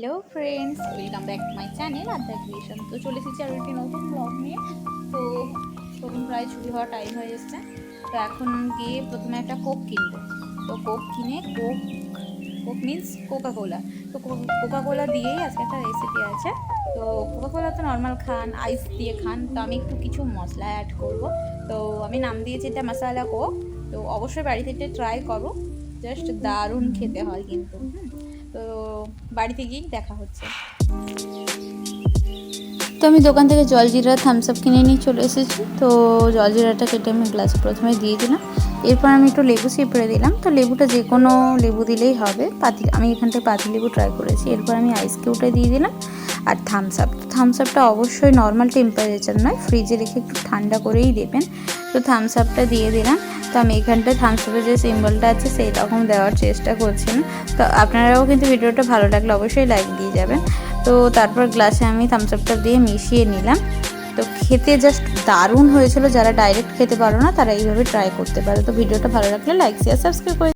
Hello friends welcome back to my channel Adda creation তো চলে এসেছি আর একটি নতুন ব্লগ নিয়ে। তো তখন প্রায় ছুটি হওয়ার টাইম হয়ে এসছে। তো এখন গিয়ে প্রথমে একটা কোক কিনবো। তো কোক কিনে Coke Coke means Coca Cola তো কোকা কোলা দিয়েই আজকে একটা রেসিপি আছে। তো কোকা কোলা তো নর্মাল খান আইস দিয়ে খান। তো আমি একটু কিছু মশলা অ্যাড করব। তো আমি নাম দিয়েছি এটা মশালা কোক তো অবশ্যই বাড়িতে এটা ট্রাই করো। জাস্ট দারুণ খেতে হয় কিন্তু। হুম। তো বাড়িতে গিয়েই দেখা হচ্ছে। তো আমি দোকান থেকে জলজিরা থামস আপ কিনে নিয়ে চলে এসেছি। তো জলজিরাটা কেটে আমি গ্লাসে প্রথমে দিয়ে দিলাম। এরপর আমি একটু লেবু চিপড়ে দিলাম। তো লেবুটা যে কোনো লেবু দিলেই হবে। পাতি, আমি এখানটায় পাতি লেবু ট্রাই করেছি। এরপর আমি আইস কিউটা দিয়ে দিলাম। আর থামস আপ থামস আপটা অবশ্যই নর্মাল টেম্পারেচার নয়। ফ্রিজে রেখে একটু ঠান্ডা করেই দেবেন। তো থামস আপটা দিয়ে দিলাম। তো আমি এখানটা থামস আপের যে সিম্বলটা আছে সেই রকম দেওয়ার চেষ্টা করছিলাম তো আপনারাও কিন্তু ভিডিওটা ভালো লাগলে অবশ্যই লাইক দিয়ে যাবেন। তো তারপর গ্লাসে আমি থামস আপটা দিয়ে মিশিয়ে নিলাম। তো খেতে জাস্ট দারুণ হয়েছিল। যারা ডাইরেক্ট খেতে পারো না, তারা এইভাবে ট্রাই করতে পারো। তো ভিডিওটা ভালো লাগলে লাইক শেয়ার সাবস্ক্রাইব করে